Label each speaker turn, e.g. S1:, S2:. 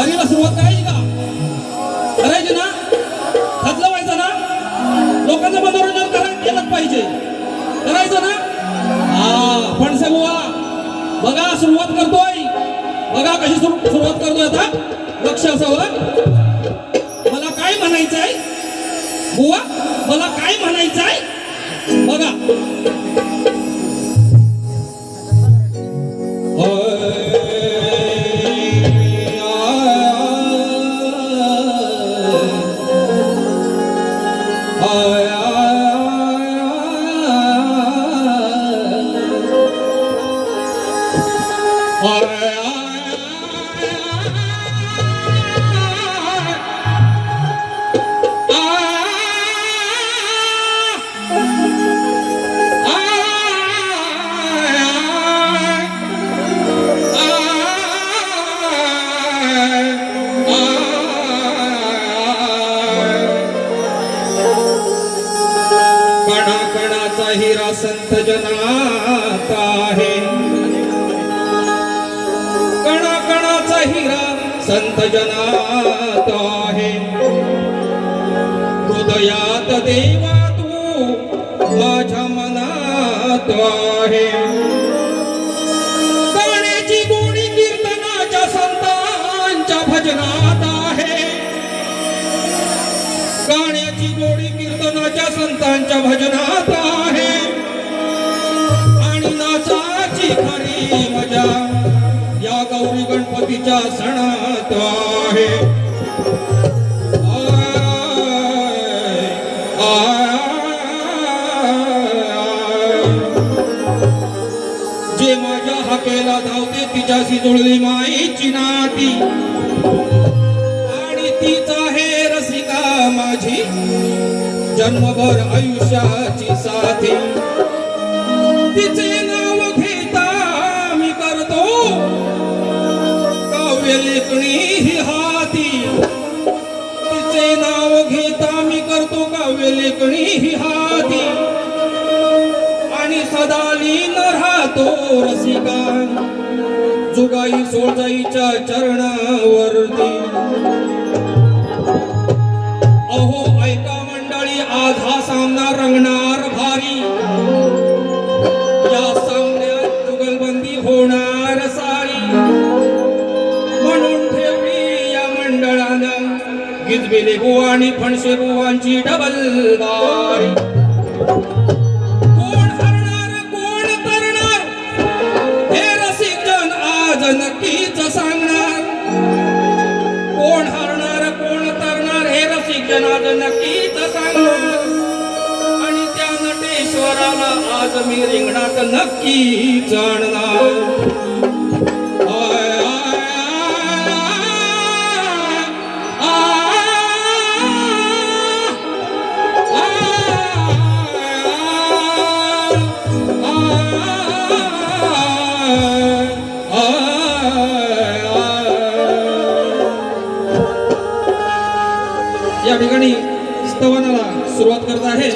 S1: वारीला सुरुवात करायची का? करायची ना? खतलं व्हायचं ना? लोकांचं मनोरंजन करायला केलं पाहिजे. करायचं ना? हा फणसे बुवा बघा सुरुवात करतोय. बघा कशी सुरु- सुरुवात करतोय आता. लक्ष असावं मला काय म्हणायचंय? बुवा मला काय म्हणायचंय? बघा. कणाचा हिरा संत जनात आहे. कणाकणाचा हिरा संत जनात आहे. हृदयात देवा तू माझ्या मनात आहे. कीर्तनाच्या संतांच्या भजनात आहे. आणि नाचाची खरी मजा या गौरी गणपतीच्या सणात आहे. जे माझ्या हाकेला धावते तिच्याशी जुळली माईची नाती. आणि तीच आहे रसिका माझी. जन्मभर आयुष्याची साथी. तिचे नाव घेता मी करतो. काव्य लेखणी ही हाती. तिचे नाव घेता मी करतो. काव्य लेखणी ही हाती. आणि सदा लीन राहतो रसिका जुगाई सोळजाईच्या चरणावरती. गेले बुवा आणि फणसे बुवांची डबल बारी. कोण हरणार कोण करणार? हे रसिक जन आज नक्कीच सांगणार. कोण हरणार कोण करणार हे रसिक जन आज नक्कीच सांगणार. आणि त्या नटेश्वराला आज मी रिंगणात नक्की जाणणार या ठिकाणी स्तवनाला सुरुवात करत आहे.